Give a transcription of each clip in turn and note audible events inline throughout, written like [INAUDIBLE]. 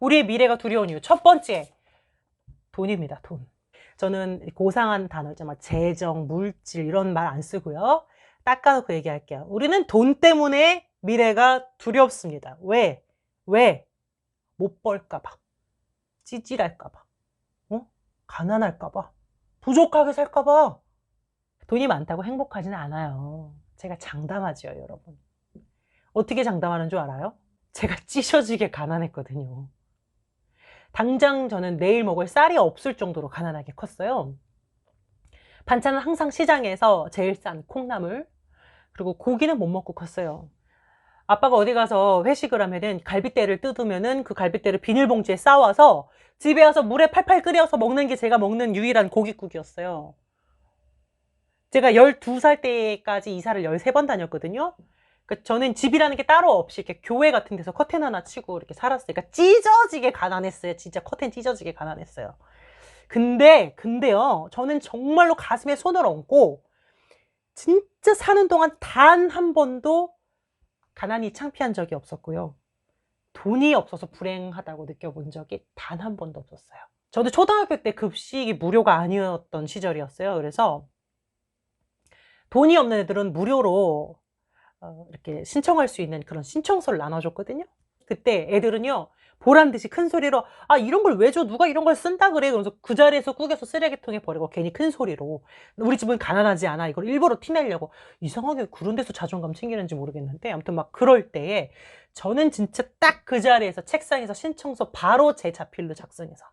우리의 미래가 두려운 이유. 첫 번째, 돈입니다, 돈. 저는 고상한 단어 있잖아요. 막 재정, 물질 이런 말 안 쓰고요. 닦아놓고 얘기할게요. 우리는 돈 때문에 미래가 두렵습니다. 왜? 왜? 못 벌까봐. 찌질할까봐. 어? 가난할까봐. 부족하게 살까봐. 돈이 많다고 행복하지는 않아요. 제가 장담하지요, 여러분. 어떻게 장담하는 줄 알아요? 제가 찢어지게 가난했거든요. 당장 저는 내일 먹을 쌀이 없을 정도로 가난하게 컸어요. 반찬은 항상 시장에서 제일 싼 콩나물, 그리고 고기는 못 먹고 컸어요. 아빠가 어디 가서 회식을 하면은 갈비대를 뜯으면은 그 갈비대를 비닐봉지에 싸와서 집에 와서 물에 팔팔 끓여서 먹는 게 제가 먹는 유일한 고깃국이었어요. 제가 12살 때까지 이사를 13번 다녔거든요. 그러니까 저는 집이라는 게 따로 없이 이렇게 교회 같은 데서 커튼 하나 치고 이렇게 살았어요. 그러니까 찢어지게 가난했어요. 진짜 커튼 찢어지게 가난했어요. 근데, 근데요, 저는 정말로 가슴에 손을 얹고, 진짜 사는 동안 단 한 번도 가난이 창피한 적이 없었고요. 돈이 없어서 불행하다고 느껴본 적이 단 한 번도 없었어요. 저도 초등학교 때 급식이 무료가 아니었던 시절이었어요. 그래서 돈이 없는 애들은 무료로 어, 이렇게 신청할 수 있는 그런 신청서를 나눠줬거든요. 그때 애들은요, 보란 듯이 큰 소리로, 아, 이런 걸 왜 줘? 누가 이런 걸 쓴다 그래? 그러면서 그 자리에서 꾸겨서 쓰레기통에 버리고 괜히 큰 소리로. 우리 집은 가난하지 않아. 이걸 일부러 티내려고. 이상하게 그런 데서 자존감 챙기는지 모르겠는데, 아무튼 막 그럴 때에 저는 진짜 딱 그 자리에서 책상에서 신청서 바로 제 자필로 작성해서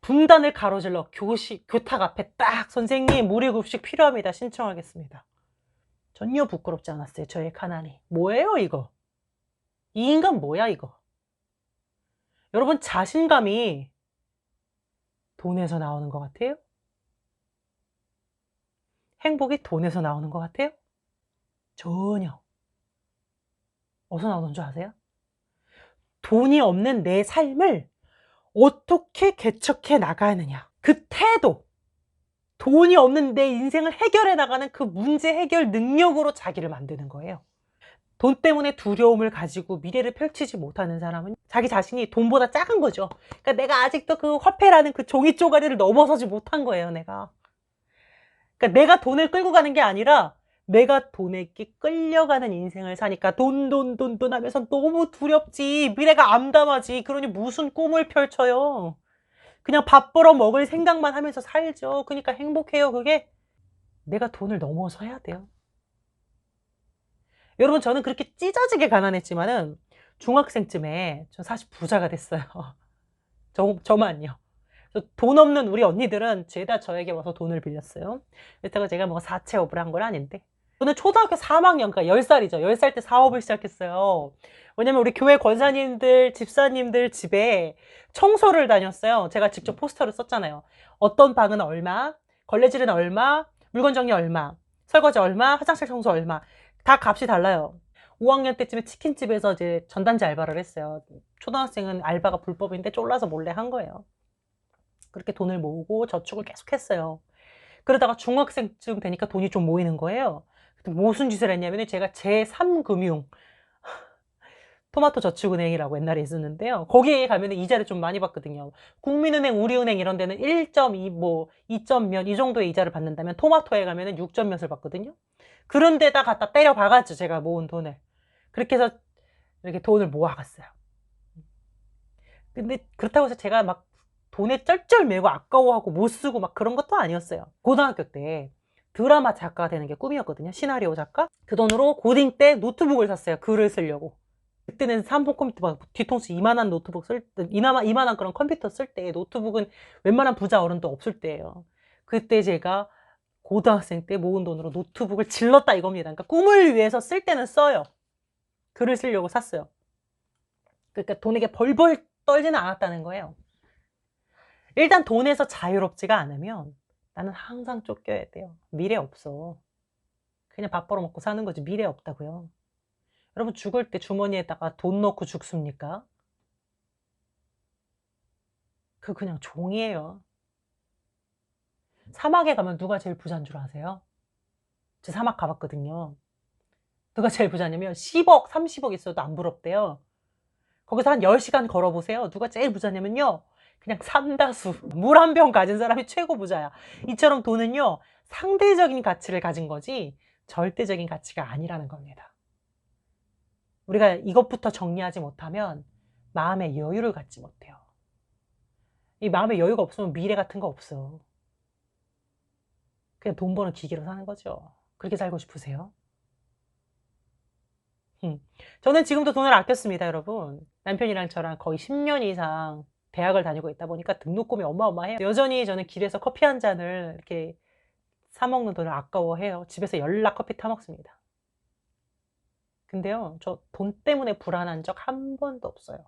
분단을 가로질러 교시, 교탁 앞에 딱 선생님 무료 급식 필요합니다. 신청하겠습니다. 전혀 부끄럽지 않았어요. 저의 가난이. 뭐예요, 이거? 이 인간 뭐야, 이거? 여러분, 자신감이 돈에서 나오는 것 같아요? 행복이 돈에서 나오는 것 같아요? 전혀. 어디서 나오는 줄 아세요? 돈이 없는 내 삶을 어떻게 개척해 나가느냐. 그 태도. 돈이 없는 내 인생을 해결해 나가는 그 문제 해결 능력으로 자기를 만드는 거예요. 돈 때문에 두려움을 가지고 미래를 펼치지 못하는 사람은 자기 자신이 돈보다 작은 거죠. 그러니까 내가 아직도 그 화폐라는 그 종이 쪼가리를 넘어서지 못한 거예요, 내가. 그러니까 내가 돈을 끌고 가는 게 아니라 내가 돈에게 끌려가는 인생을 사니까 돈, 돈, 돈, 돈 하면서 너무 두렵지. 미래가 암담하지. 그러니 무슨 꿈을 펼쳐요. 그냥 밥 벌어 먹을 생각만 하면서 살죠. 그러니까 행복해요. 그게 내가 돈을 넘어서 해야 돼요. 여러분, 저는 그렇게 찢어지게 가난했지만은 중학생쯤에 전 사실 부자가 됐어요. [LAUGHS] 저, 저만요. 돈 없는 우리 언니들은 죄다 저에게 와서 돈을 빌렸어요. 그렇다고 제가 뭐 사채업을 한 건 아닌데. 저는 초등학교 3학년, 그러니까 10살이죠. 10살 때 사업을 시작했어요. 왜냐면 우리 교회 권사님들, 집사님들 집에 청소를 다녔어요. 제가 직접 포스터를 썼잖아요. 어떤 방은 얼마, 걸레질은 얼마, 물건 정리 얼마, 설거지 얼마, 화장실 청소 얼마. 다 값이 달라요. 5학년 때쯤에 치킨집에서 이제 전단지 알바를 했어요. 초등학생은 알바가 불법인데 쫄라서 몰래 한 거예요. 그렇게 돈을 모으고 저축을 계속 했어요. 그러다가 중학생쯤 되니까 돈이 좀 모이는 거예요. 무슨 짓을 했냐면 제가 제3금융 토마토 저축은행이라고 옛날에 있었는데요. 거기에 가면 이자를 좀 많이 받거든요. 국민은행, 우리은행 이런 데는 1.2, 뭐, 2점 몇, 이 정도의 이자를 받는다면 토마토에 가면 6점 몇을 받거든요. 그런 데다 갖다 때려 박았죠. 제가 모은 돈을. 그렇게 해서 이렇게 돈을 모아갔어요. 근데 그렇다고 해서 제가 막 돈에 쩔쩔 매고 아까워하고 못 쓰고 막 그런 것도 아니었어요. 고등학교 때 드라마 작가가 되는 게 꿈이었거든요. 시나리오 작가. 그 돈으로 고딩 때 노트북을 샀어요. 글을 쓰려고. 그때는 삼성 컴퓨터 막 뒤통수 이만한 노트북 쓸 때, 이나마, 이만한 그런 컴퓨터 쓸 때 노트북은 웬만한 부자 어른도 없을 때예요. 그때 제가 고등학생 때 모은 돈으로 노트북을 질렀다 이겁니다. 그러니까 꿈을 위해서 쓸 때는 써요. 글을 쓰려고 샀어요. 그러니까 돈에게 벌벌 떨지는 않았다는 거예요. 일단 돈에서 자유롭지가 않으면 나는 항상 쫓겨야 돼요. 미래 없어. 그냥 밥 벌어 먹고 사는 거지 미래 없다고요. 여러분 죽을 때 주머니에다가 돈 넣고 죽습니까? 그 그냥 종이에요. 사막에 가면 누가 제일 부자인 줄 아세요? 제 사막 가봤거든요. 누가 제일 부자냐면 10억, 30억 있어도 안 부럽대요. 거기서 한 10시간 걸어보세요. 누가 제일 부자냐면요. 그냥 삼다수. 물 한 병 가진 사람이 최고 부자야. 이처럼 돈은요. 상대적인 가치를 가진 거지 절대적인 가치가 아니라는 겁니다. 우리가 이것부터 정리하지 못하면 마음의 여유를 갖지 못해요. 이 마음의 여유가 없으면 미래 같은 거 없어. 그냥 돈 버는 기계로 사는 거죠. 그렇게 살고 싶으세요? 음. 저는 지금도 돈을 아꼈습니다, 여러분. 남편이랑 저랑 거의 10년 이상 대학을 다니고 있다 보니까 등록금이 어마어마해요. 여전히 저는 길에서 커피 한 잔을 이렇게 사 먹는 돈을 아까워해요. 집에서 열락 커피 타 먹습니다. 근데요, 저 돈 때문에 불안한 적 한 번도 없어요.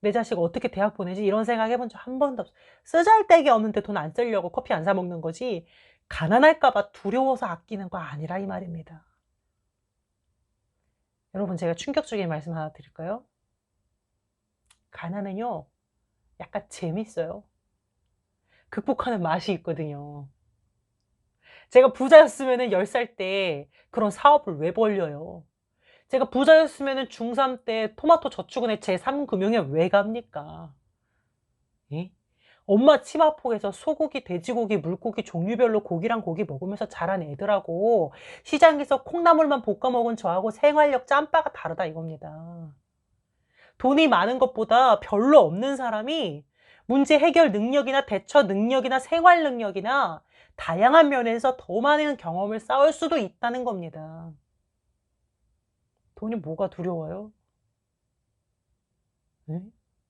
내 자식 어떻게 대학 보내지? 이런 생각 해본 적 한 번도 없어요. 쓰잘데기 없는데 돈 안 쓰려고 커피 안 사 먹는 거지, 가난할까봐 두려워서 아끼는 거 아니라 이 말입니다. 여러분, 제가 충격적인 말씀 하나 드릴까요? 가난은요, 약간 재밌어요. 극복하는 맛이 있거든요. 제가 부자였으면 10살 때 그런 사업을 왜 벌려요? 제가 부자였으면 중3 때 토마토 저축은행 제3금융에 왜 갑니까? 예? 엄마 치마폭에서 소고기, 돼지고기, 물고기 종류별로 고기랑 고기 먹으면서 자란 애들하고 시장에서 콩나물만 볶아 먹은 저하고 생활력 짬바가 다르다 이겁니다. 돈이 많은 것보다 별로 없는 사람이 문제 해결 능력이나 대처 능력이나 생활 능력이나 다양한 면에서 더 많은 경험을 쌓을 수도 있다는 겁니다. 돈이 뭐가 두려워요? 네?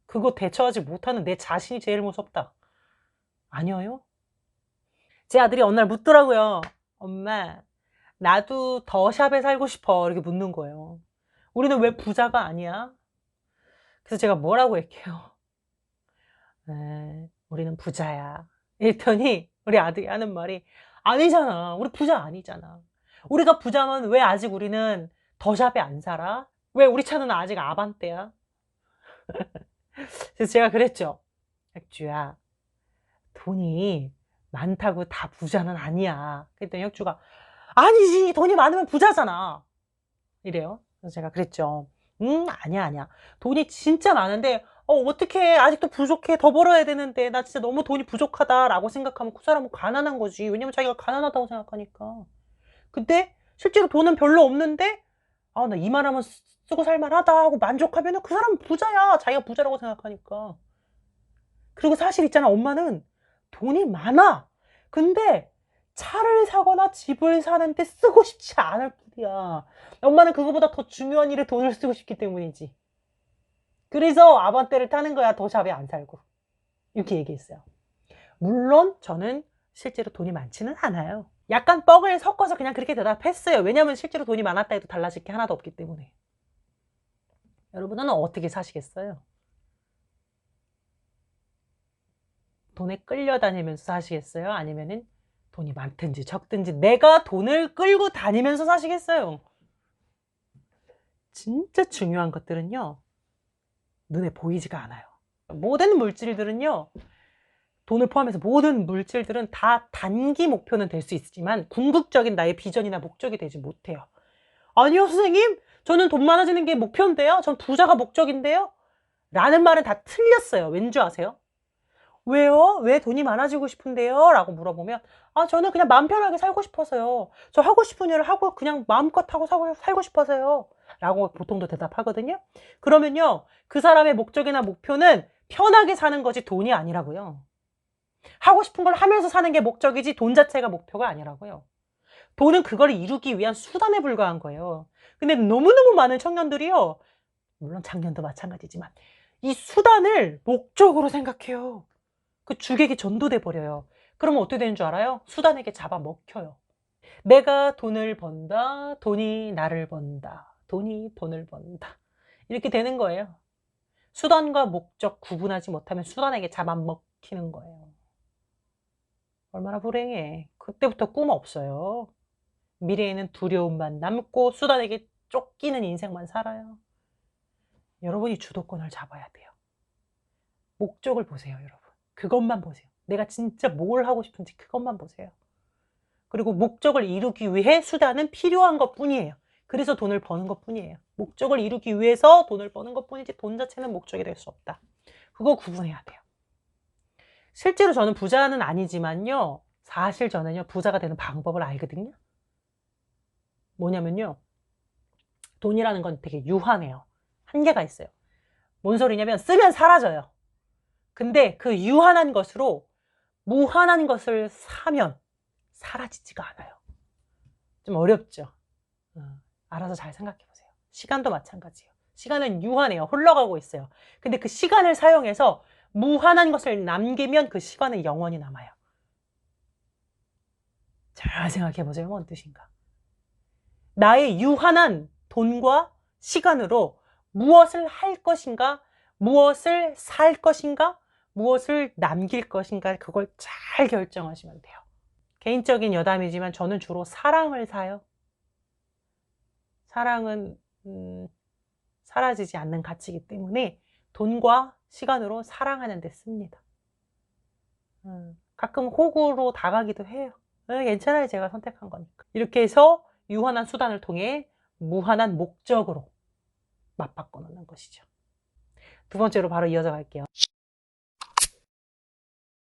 그거 대처하지 못하는 내 자신이 제일 무섭다. 아니에요? 제 아들이 어느 날 묻더라고요. 엄마, 나도 더 샵에 살고 싶어. 이렇게 묻는 거예요. 우리는 왜 부자가 아니야? 그래서 제가 뭐라고 할게요? [LAUGHS] 네, 우리는 부자야. 이랬더니 우리 아들이 하는 말이 아니잖아. 우리 부자 아니잖아. 우리가 부자면 왜 아직 우리는 더샵에 안 살아? 왜 우리 차는 아직 아반떼야? [LAUGHS] 그래서 제가 그랬죠. 혁주야, 돈이 많다고 다 부자는 아니야. 그랬더니 혁주가 아니지. 돈이 많으면 부자잖아. 이래요. 그래서 제가 그랬죠. 음, 아니야, 아니야. 돈이 진짜 많은데 어, 어떻게 아직도 부족해. 더 벌어야 되는데 나 진짜 너무 돈이 부족하다 라고 생각하면 그 사람은 가난한 거지. 왜냐면 자기가 가난하다고 생각하니까. 근데 실제로 돈은 별로 없는데 아, 나 이만 하면 쓰고 살만하다 하고 만족하면 그 사람은 부자야. 자기가 부자라고 생각하니까. 그리고 사실 있잖아. 엄마는 돈이 많아. 근데 차를 사거나 집을 사는데 쓰고 싶지 않을 뿐이야. 엄마는 그거보다 더 중요한 일에 돈을 쓰고 싶기 때문이지. 그래서 아반떼를 타는 거야. 더 샵에 안 살고. 이렇게 얘기했어요. 물론 저는 실제로 돈이 많지는 않아요. 약간 뻥을 섞어서 그냥 그렇게 대답했어요. 왜냐면 실제로 돈이 많았다 해도 달라질 게 하나도 없기 때문에. 여러분은 어떻게 사시겠어요? 돈에 끌려다니면서 사시겠어요? 아니면은 돈이 많든지 적든지 내가 돈을 끌고 다니면서 사시겠어요? 진짜 중요한 것들은요. 눈에 보이지가 않아요. 모든 물질들은요. 돈을 포함해서 모든 물질들은 다 단기 목표는 될 수 있지만 궁극적인 나의 비전이나 목적이 되지 못해요. 아니요, 선생님. 저는 돈 많아지는 게 목표인데요. 전 부자가 목적인데요. 라는 말은 다 틀렸어요. 왠지 아세요? 왜요? 왜 돈이 많아지고 싶은데요? 라고 물어보면 아 저는 그냥 마음 편하게 살고 싶어서요. 저 하고 싶은 일을 하고 그냥 마음껏 하고 살고, 싶어서요. 라고 보통도 대답하거든요. 그러면요. 그 사람의 목적이나 목표는 편하게 사는 거지 돈이 아니라고요. 하고 싶은 걸 하면서 사는 게 목적이지 돈 자체가 목표가 아니라고요. 돈은 그걸 이루기 위한 수단에 불과한 거예요. 근데 너무너무 많은 청년들이요. 물론 작년도 마찬가지지만 이 수단을 목적으로 생각해요. 그 주객이 전도돼 버려요. 그러면 어떻게 되는 줄 알아요? 수단에게 잡아먹혀요. 내가 돈을 번다. 돈이 나를 번다. 돈이 돈을 번다. 이렇게 되는 거예요. 수단과 목적 구분하지 못하면 수단에게 잡아먹히는 거예요. 얼마나 불행해. 그때부터 꿈 없어요. 미래에는 두려움만 남고 수단에게 쫓기는 인생만 살아요. 여러분이 주도권을 잡아야 돼요. 목적을 보세요, 여러분. 그것만 보세요. 내가 진짜 뭘 하고 싶은지 그것만 보세요. 그리고 목적을 이루기 위해 수단은 필요한 것 뿐이에요. 그래서 돈을 버는 것 뿐이에요. 목적을 이루기 위해서 돈을 버는 것 뿐이지 돈 자체는 목적이 될 수 없다. 그거 구분해야 돼요. 실제로 저는 부자는 아니지만요. 사실 저는요, 부자가 되는 방법을 알거든요. 뭐냐면요. 돈이라는 건 되게 유한해요. 한계가 있어요. 뭔 소리냐면 쓰면 사라져요. 근데 그 유한한 것으로 무한한 것을 사면 사라지지가 않아요. 좀 어렵죠. 어, 알아서 잘 생각해 보세요. 시간도 마찬가지예요. 시간은 유한해요. 흘러가고 있어요. 근데 그 시간을 사용해서 무한한 것을 남기면 그 시간은 영원히 남아요. 잘 생각해 보세요. 뭔 뜻인가? 나의 유한한 돈과 시간으로 무엇을 할 것인가, 무엇을 살 것인가, 무엇을 남길 것인가, 그걸 잘 결정하시면 돼요. 개인적인 여담이지만 저는 주로 사랑을 사요. 사랑은, 음, 사라지지 않는 가치이기 때문에 돈과 시간으로 사랑하는 데 씁니다. 음, 가끔 호구로 다가기도 해요. 어, 괜찮아요. 제가 선택한 거니까. 이렇게 해서 유한한 수단을 통해 무한한 목적으로 맞바꿔 놓는 것이죠. 두 번째로 바로 이어져 갈게요.